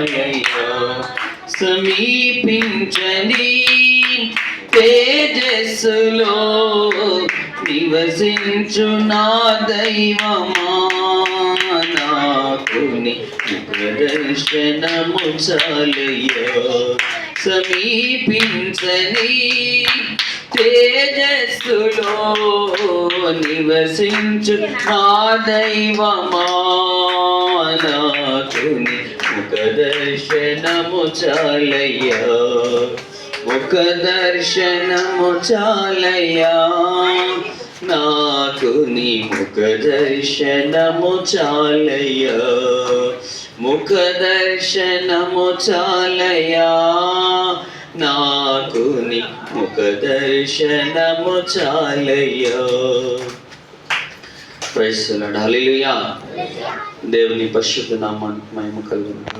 చాలయ్యా సమీపించని తేజస్సులో నివసించు నా దైవమా? నాకు ప్రదర్శనము దర్శనము సమీపించని తేజస్సులో నివసించు నా దైవమా? నాకు దర్శనము చాలయ్యా. ఒక దర్శనము చాలయ్యా. నాకు నీ ముఖ దర్శనము చాలయ్యా. ముఖ దర్శనము చాలయ్యా. నాకు నీ ముఖ దర్శనము చాలయ్యా. ప్రైస్ హల్లెలూయా దేవుని పరిశుద్ధ నామానికి మహిమ కలుగును.